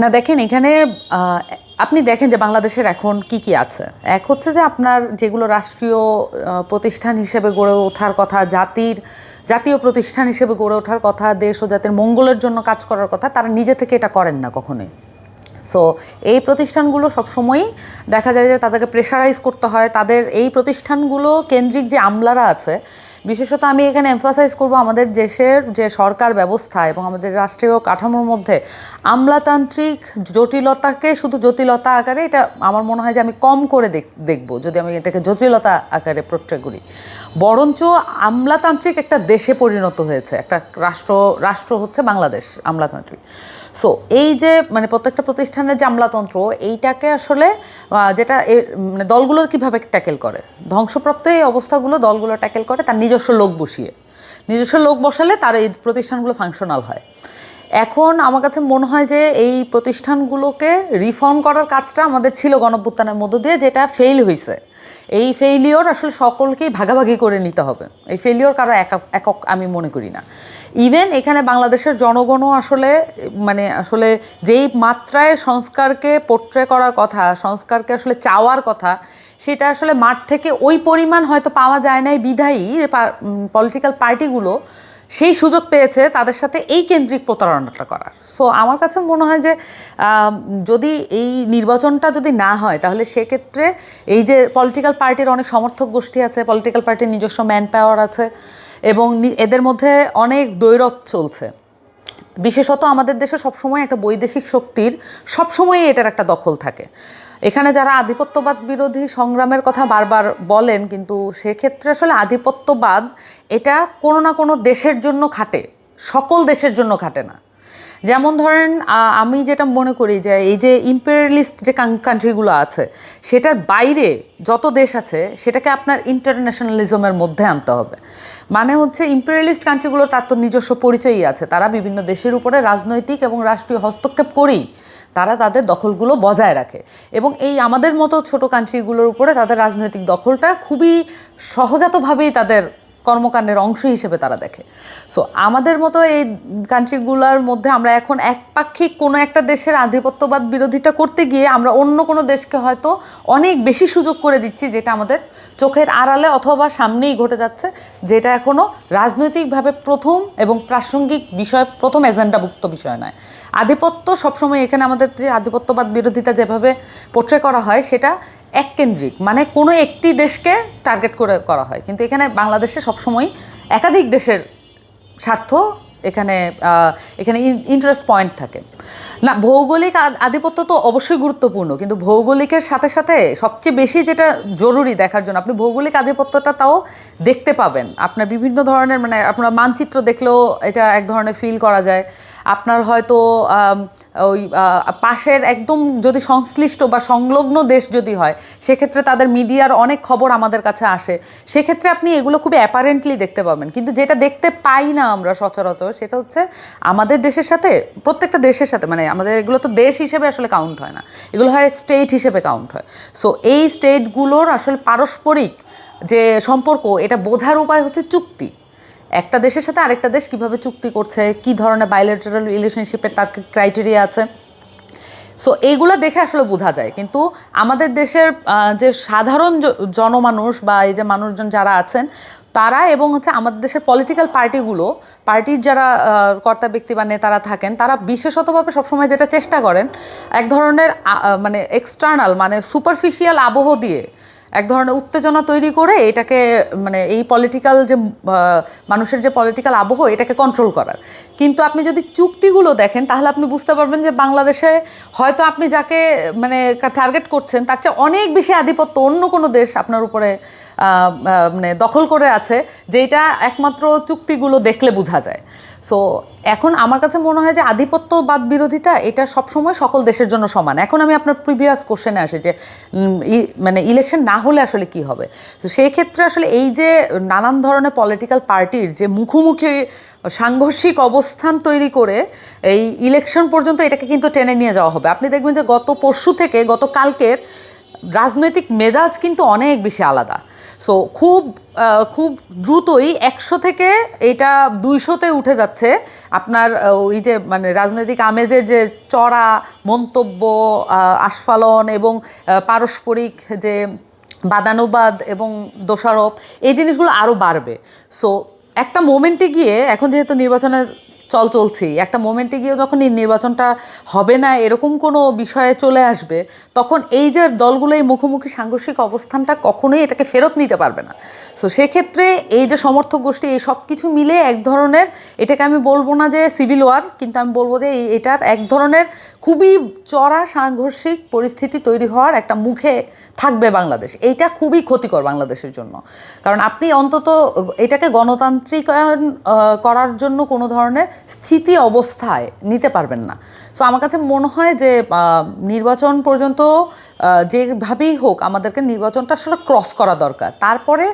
না, দেখেন, এখানে আপনি দেখেন যে বাংলাদেশের এখন কি কি আছে। এক হচ্ছে যে আপনার যেগুলো রাষ্ট্রীয় প্রতিষ্ঠান হিসেবে গড়ে ওঠার কথা, জাতির, জাতীয় প্রতিষ্ঠান হিসেবে গড়ে ওঠার কথা, দেশ ও জাতির মঙ্গলের জন্য কাজ করার কথা, তারা নিজে থেকে এটা করেন না কখনোই। সো এই প্রতিষ্ঠানগুলো সবসময়ই দেখা যায় যে তাদেরকে প্রেশারাইজ করতে হয়। তাদের এই প্রতিষ্ঠানগুলো কেন্দ্রিক যে আমলারা আছে বিশেষত আমি এখানে এমফাসাইজ করব আমাদের দেশের যে সরকার ব্যবস্থা এবং আমাদের রাষ্ট্রীয় কাঠামোর মধ্যে আমলাতান্ত্রিক জটিলতাকে শুধু জটিলতা আকারে এটা আমার মনে হয় যে আমি কম করে দেখব যদি আমি এটাকে জটিলতা আকারে প্রত্যয় করি। বরঞ্চ আমলাতান্ত্রিক একটা দেশে পরিণত হয়েছে, একটা রাষ্ট্র রাষ্ট্র হচ্ছে বাংলাদেশ আমলাতান্ত্রিক। সো এই যে মানে প্রত্যেকটা প্রতিষ্ঠানের যে আমলাতন্ত্র, এইটাকে আসলে যেটা মানে দলগুলো কীভাবে ট্যাকেল করে? ধ্বংসপ্রাপ্ত এই অবস্থাগুলো দলগুলো ট্যাকেল করে তার নিজস্ব লোক বসিয়ে। নিজস্ব লোক বসালে তার এই প্রতিষ্ঠানগুলো ফাংশনাল হয়। এখন আমার কাছে মনে হয় যে এই প্রতিষ্ঠানগুলোকে রিফর্ম করার কাজটা আমাদের ছিল গণভ্যুত্থানের মধ্য দিয়ে, যেটা ফেল হয়েছে এই ফেইলিওর আসলে সকলকেই ভাগাভাগি করে নিতে হবে। এই ফেইলিওর কারও একক একক আমি মনে করি না। ইভেন এখানে বাংলাদেশের জনগণও আসলে মানে আসলে যেই মাত্রায় সংস্কারকে পোট্রে করার কথা, সংস্কারকে আসলে চাওয়ার কথা, সেটা আসলে মাঠ থেকে ওই পরিমাণ হয়তো পাওয়া যায় নাই বিধায়ী পলিটিক্যাল পার্টিগুলো সেই সুযোগ পেয়েছে তাদের সাথে এই কেন্দ্রিক প্রতারণাটা করার। সো আমার কাছে মনে হয় যে যদি এই নির্বাচনটা যদি না হয়, তাহলে সেক্ষেত্রে এই যে পলিটিক্যাল পার্টির অনেক সমর্থক গোষ্ঠী আছে পলিটিক্যাল পার্টির নিজস্ব ম্যান পাওয়ার আছে এবং এদের মধ্যে অনেক দৈরথ চলছে। বিশেষত আমাদের দেশে সবসময় একটা বৈদেশিক শক্তির সবসময়ই এটার একটা দখল থাকে। এখানে যারা আধিপত্যবাদ বিরোধী সংগ্রামের কথা বারবার বলেন, কিন্তু সেক্ষেত্রে আসলে আধিপত্যবাদ এটা কোনো না কোনো দেশের জন্য খাটে, সকল দেশের জন্য খাটে না। যেমন ধরেন আমি যেটা মনে করি যে, এই যে ইম্পেরিয়ালিস্ট যে কান্ট্রিগুলো আছে, সেটার বাইরে যত দেশ আছে, সেটাকে আপনার ইন্টারন্যাশনালিজমের মধ্যে আনতে হবে। মানে হচ্ছে ইম্পেরিয়ালিস্ট কান্ট্রিগুলো তার তো নিজস্ব পরিচয়ই আছে। তারা বিভিন্ন দেশের উপরে রাজনৈতিক এবং রাষ্ট্রীয় হস্তক্ষেপ করেই তারা তাদের দখলগুলো বজায় রাখে। এবং এই আমাদের মতো ছোট কান্ট্রিগুলোর উপরে তাদের রাজনৈতিক দখলটা খুবই সহজাতভাবেই তাদের কর্মকাণ্ডের অংশ হিসেবে তারা দেখে। সো আমাদের মতো এই কান্ট্রিগুলোর মধ্যে আমরা এখন একপাক্ষিক কোনো একটা দেশের আধিপত্যবাদ বিরোধিতা করতে গিয়ে আমরা অন্য কোনো দেশকে হয়তো অনেক বেশি সুযোগ করে দিচ্ছি যেটা আমাদের চোখের আড়ালে অথবা সামনেই ঘটে যাচ্ছে, যেটা এখনও রাজনৈতিকভাবে প্রথম এবং প্রাসঙ্গিক বিষয়, প্রথম এজেন্ডাভুক্ত বিষয় নয়। আধিপত্য সবসময় এখানে আমাদের যে আধিপত্যবাদ বিরোধিতা যেভাবে পোট্রে করা হয়, সেটা এককেন্দ্রিক মানে কোনো একটি দেশকে টার্গেট করে, করা হয়। কিন্তু এখানে বাংলাদেশে সবসময় একাধিক দেশের স্বার্থ এখানে এখানে ইন্টারেস্ট পয়েন্ট থাকে। না, ভৌগোলিক আধিপত্য তো অবশ্যই গুরুত্বপূর্ণ, কিন্তু ভৌগোলিকের সাথে সাথে সবচেয়ে বেশি যেটা জরুরি দেখার জন্য, আপনি ভৌগোলিক আধিপত্যটা তাও দেখতে পাবেন। আপনার বিভিন্ন ধরনের মানে আপনার মানচিত্র দেখলেও এটা এক ধরনের ফিল করা যায়। আপনার হয়তো ওই পাশের একদম যদি সংশ্লিষ্ট বা সংলগ্ন দেশ যদি হয়, সেক্ষেত্রে তাদের মিডিয়ার অনেক খবর আমাদের কাছে আসে। সেক্ষেত্রে আপনি এগুলো খুবই অ্যাপারেন্টলি দেখতে পাবেন। কিন্তু যেটা দেখতে পাই না আমরা সচরাচর, সেটা হচ্ছে আমাদের দেশের সাথে, প্রত্যেকটা দেশের সাথে মানে আমাদের এগুলো তো দেশ হিসেবে আসলে কাউন্ট হয় না। এগুলো হয় স্টেট হিসেবে কাউন্ট হয়। সো এই স্টেটগুলোর আসলে পারস্পরিক যে সম্পর্ক, এটা বোঝার উপায় হচ্ছে চুক্তি। একটা দেশের সাথে আরেকটা দেশ কীভাবে চুক্তি করছে, কি ধরনের বাইলেটারাল রিলেশনশিপের তার ক্রাইটেরিয়া আছে। সো এইগুলো দেখে আসলে বোঝা যায়। কিন্তু আমাদের দেশের যে সাধারণ জনমানুষ বা এই যে মানুষজন যারা আছেন তারা এবং হচ্ছে আমাদের দেশের পলিটিক্যাল পার্টিগুলো পার্টির যারা কর্তা ব্যক্তি বা নেতারা থাকেন, তারা বিশেষতভাবে সবসময় যেটা চেষ্টা করেন, এক ধরনের মানে এক্সটার্নাল মানে সুপারফিশিয়াল আবহ দিয়ে এক ধরনের উত্তেজনা তৈরি করে এটাকে মানে এই পলিটিক্যাল যে মানুষের যে পলিটিক্যাল আবহ, এটাকে কন্ট্রোল করার। কিন্তু আপনি যদি চুক্তিগুলো দেখেন, তাহলে আপনি বুঝতে পারবেন যে বাংলাদেশে হয়তো আপনি যাকে মানে টার্গেট করছেন, তার চেয়ে অনেক বেশি আধিপত্য অন্য কোনো দেশ আপনার উপরে মানে দখল করে আছে যেটা একমাত্র চুক্তিগুলো দেখলে বোঝা যায়। সো এখন আমার কাছে মনে হয় যে আধিপত্যবাদ বিরোধিতা এটা সবসময় সকল দেশের জন্য সমান। এখন আমি আপনার প্রিভিয়াস কোশ্চেনে আসি যে মানে ইলেকশন না হলে আসলে কি হবে? তো সেই ক্ষেত্রে আসলে এই যে নানান ধরনের পলিটিক্যাল পার্টির যে মুখোমুখি সাংঘর্ষিক অবস্থান তৈরি করে এই ইলেকশন পর্যন্ত এটাকে কিন্তু টেনে নিয়ে যাওয়া হবে। আপনি দেখবেন যে গত পরশু থেকে গত কালকের রাজনৈতিক মেজাজ কিন্তু অনেক বেশি আলাদা। সো খুব খুব দ্রুতই একশো থেকে এটা দুইশোতে উঠে যাচ্ছে আপনার ওই যে মানে রাজনৈতিক আমেজের যে চড়া, মন্তব্য আস্ফালন এবং পারস্পরিক যে বাদানুবাদ এবং দোষারোপ, এই জিনিসগুলো আরও বাড়বে। সো একটা মোমেন্টে গিয়ে এখন যেহেতু নির্বাচনের চল চলছেই একটা মোমেন্টে গিয়ে যখন এই নির্বাচনটা হবে না, এরকম কোনো বিষয়ে চলে আসবে, তখন এই যে দলগুলো এই মুখোমুখি সাংঘর্ষিক অবস্থানটা কখনোই এটাকে ফেরত নিতে পারবে না। সো সেক্ষেত্রে এই যে সমর্থক গোষ্ঠী, এই সব কিছু মিলে এক ধরনের, এটাকে আমি বলব না যে সিভিল ওয়ার কিন্তু আমি বলব যে এটার এক ধরনের খুবই চড়া সাংঘর্ষিক পরিস্থিতি তৈরি হওয়ার একটা মুখে থাকবে বাংলাদেশ। এইটা খুবই ক্ষতিকর বাংলাদেশের জন্য। কারণ আপনি অন্তত এটাকে গণতান্ত্রিকায়ন করার জন্য কোনো ধরনের স্থিতি অবস্থায় নিতে পারবেন না। সো আমার কাছে মনে হয় যে নির্বাচন পর্যন্ত যেভাবেই হোক আমাদেরকে নির্বাচনটা আসলে ক্রস করা দরকার। তারপরে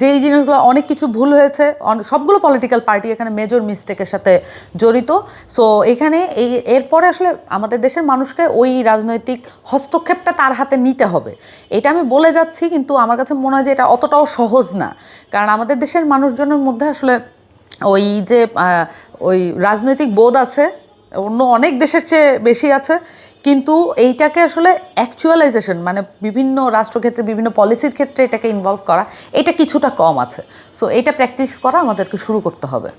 যেই জিনিসগুলো অনেক কিছু ভুল হয়েছে সবগুলো পলিটিক্যাল পার্টি এখানে মেজর মিস্টেকের সাথে জড়িত। সো এখানে এই, এরপরে আসলে আমাদের দেশের মানুষকে ওই রাজনৈতিক হস্তক্ষেপটা তার হাতে নিতে হবে। এটা আমি বলে যাচ্ছি, কিন্তু আমার কাছে মনে হয় যে এটা অতটাও সহজ না। কারণ আমাদের দেশের মানুষজনের মধ্যে আসলে ওই যে ওই রাজনৈতিক বোধ আছে, অন্য অনেক দেশের চেয়ে বেশি আছে, কিন্তু এইটাকে আসলে অ্যাকচুয়ালাইজেশন মানে বিভিন্ন রাষ্ট্রক্ষেত্রে, বিভিন্ন পলিসির ক্ষেত্রে এটাকে ইনভলভ করা, এটা কিছুটা কম আছে। সো এটা প্র্যাকটিস করা আমাদেরকে শুরু করতে হবে।